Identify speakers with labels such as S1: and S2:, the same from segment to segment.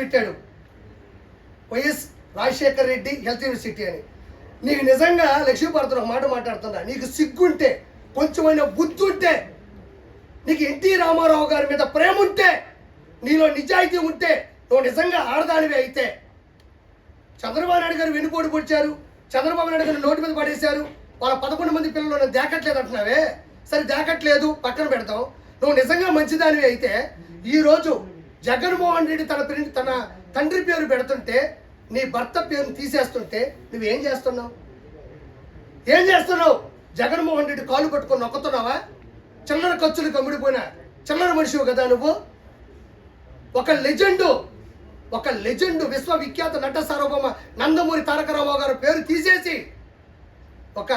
S1: పెట్టాడు. YS Rajasekhar Reddy health university అని. నీకు నిజంగా లక్ష్మీభారతం ఒక మాట మాట్లాడుతున్నా. నీకు సిగ్గుంటే కొంచెమైన బుద్ధి ఉంటే నీకు ఎన్టీ రామారావు గారి మీద ప్రేమ ఉంటే నీలో నిజాయితీ ఉంటే నువ్వు నిజంగా ఆడదానివి అయితే. చంద్రబాబు నాయుడు గారు వెనుపోటు పొడిచారు. చంద్రబాబు నాయుడు గారు నోటి మీద పడేశారు. వాళ్ళ పదకొండు మంది పిల్లలు నన్ను దాకట్లేదు అంటున్నావే? సరే దాకట్లేదు పక్కన పెడతాం. నువ్వు నిజంగా మంచిదానివి అయితే ఈరోజు జగన్మోహన్ రెడ్డి తన ప్రి- తన తండ్రి పేరు పెడుతుంటే నీ భర్త పేరుని తీసేస్తుంటే నువ్వేం చేస్తున్నావు? ఏం చేస్తున్నావు? జగన్మోహన్ రెడ్డి కాలు పట్టుకొని నొక్కుతున్నావా? చిల్లర ఖర్చులు కమ్ముడిపోయిన చిల్లర మనిషివు కదా నువ్వు? ఒక లెజెండు ఒక లెజెండు విశ్వవిఖ్యాత నట సార్వభౌమ నందమూరి తారక రామారావు గారి పేరు తీసేసి ఒక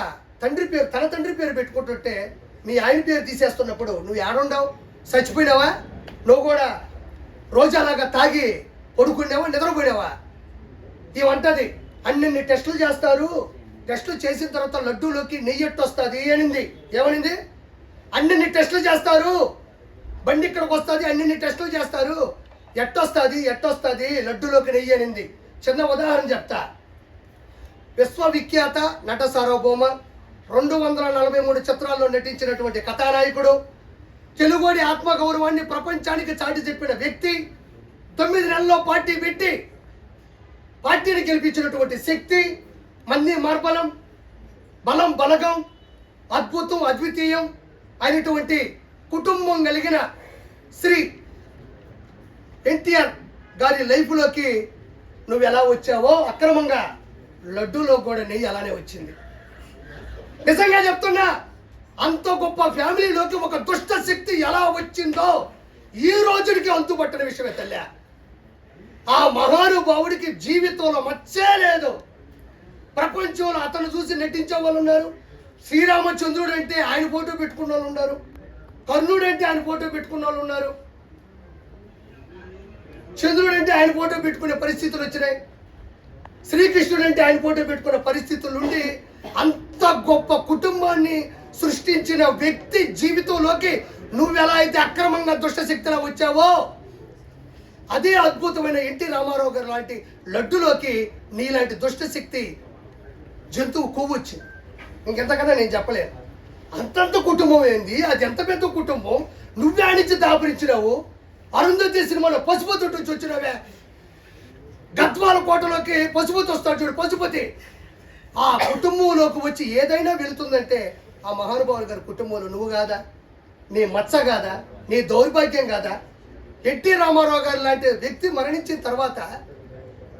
S1: తండ్రి పేరు తన తండ్రి పేరు పెట్టుకుంటుంటే మీ ఆయన పేరు తీసేస్తున్నప్పుడు నువ్వు ఏడుండవు? చచ్చిపోయినావా? నువ్వు కూడా రోజాలాగా తాగి పడుకునేవా నిద్రపోయినావా? ఇవంటది అన్నిన్ని టెస్టులు చేస్తారు. టెస్టులు చేసిన తర్వాత లడ్డూలోకి నెయ్యి వస్తుంది అనింది. ఏమనింది? అన్నిన్ని టెస్టులు చేస్తారు. బండి ఇక్కడికి వస్తుంది అన్నిన్ని టెస్టులు చేస్తారు. ఎట్టొస్తుంది ఎట్టొస్తుంది లడ్డూలోకి నెయ్యి అనింది. చిన్న ఉదాహరణ చెప్తా. విశ్వవిఖ్యాత నట సార్వభౌమ రెండు వందల నలభై మూడు చిత్రాల్లో నటించినటువంటి కథానాయకుడు తెలుగుడి ఆత్మగౌరవాన్ని ప్రపంచానికి చాటి చెప్పిన వ్యక్తి తొమ్మిది నెలల్లో పార్టీ పెట్టి పార్టీని గెలిపించినటువంటి శక్తి మన్ని మార్బలం బలం బలగం అద్భుతం అద్వితీయం అయినటువంటి కుటుంబం కలిగిన శ్రీ ఎన్టీఆర్ గారి లైఫ్లోకి నువ్వు ఎలా వచ్చావో అక్రమంగా లడ్డూలో కూడా నెయ్యి అలానే వచ్చింది. నిజంగా చెప్తున్నా అంత గొప్ప ఫ్యామిలీలోకి ఒక దుష్ట శక్తి ఎలా వచ్చిందో ఈ రోజుడికి అంతుపట్టిన విషయమే తల్లి. ఆ మహానుభావుడికి జీవితంలో మచ్చే లేదు. ప్రపంచంలో అతను చూసి నటించే వాళ్ళు ఉన్నారు. శ్రీరామచంద్రుడు అంటే ఆయన ఫోటో పెట్టుకున్న వాళ్ళు ఉన్నారు. కర్ణుడు అంటే ఆయన ఫోటో పెట్టుకున్న వాళ్ళు ఉన్నారు. చంద్రుడు అంటే ఆయన ఫోటో పెట్టుకునే పరిస్థితులు వచ్చినాయి. శ్రీకృష్ణుడు అంటే ఆయన ఫోటో పెట్టుకునే పరిస్థితులు ఉండి అంత గొప్ప కుటుంబాన్ని సృష్టించిన వ్యక్తి జీవితంలోకి నువ్వు ఎలా అయితే అక్రమంగా దుష్టశక్తిలా వచ్చావో అదే అద్భుతమైన ఎన్టీ రామారావు గారు లాంటి లడ్డులోకి నీలాంటి దుష్టశక్తి జంతువు కొవ్వు వచ్చింది. ఇంకెంతకన్నా నేను చెప్పలేను. అంతంత కుటుంబం ఏంది? అది ఎంత పెద్ద కుటుంబం? నువ్వే ఆడించి దాపరించినావు. అరుంధతి సినిమాలో పశుపతి నుంచి వచ్చినవే. గద్వాల కోటలోకి పశుపతి వస్తాడు చూడు పశుపతి. ఆ కుటుంబంలోకి వచ్చి ఏదైనా వెళుతుందంటే ఆ మహానుభావుడు గారి కుటుంబంలో నువ్వు కాదా? నీ మచ్చ కాదా? నీ దౌర్భాగ్యం కాదా? ఎన్టీ రామారావు గారు లాంటి వ్యక్తి మరణించిన తర్వాత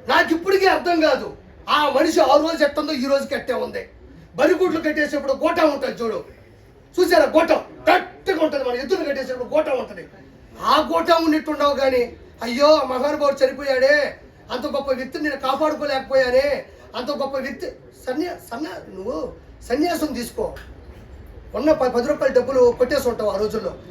S1: నాకు ఇప్పటికీ అర్థం కాదు ఆ మనిషి ఆ రోజు ఎట్టుందో ఈ రోజు కట్టే ఉంది. బరిగుడ్లు కట్టేసేప్పుడు గోటం ఉంటుంది చూడు. చూసారా గోటం? గట్టిగా ఉంటుంది మన ఎద్దులు కట్టేసేప్పుడు గోటం ఉంటుంది. ఆ గోటం ఉన్నట్టుండవు కానీ అయ్యో ఆ మహానుభావుడు చనిపోయాడే. అంత గొప్ప వ్యక్తిని నేను కాపాడుకోలేకపోయానే. అంత గొప్ప వ్యక్తి సన్యా సన్యా నువ్వు సన్యాసం తీసుకో. ఉన్న పది రూపాయల డబ్బులు కొట్టేసి ఉంటావు ఆ రోజుల్లో.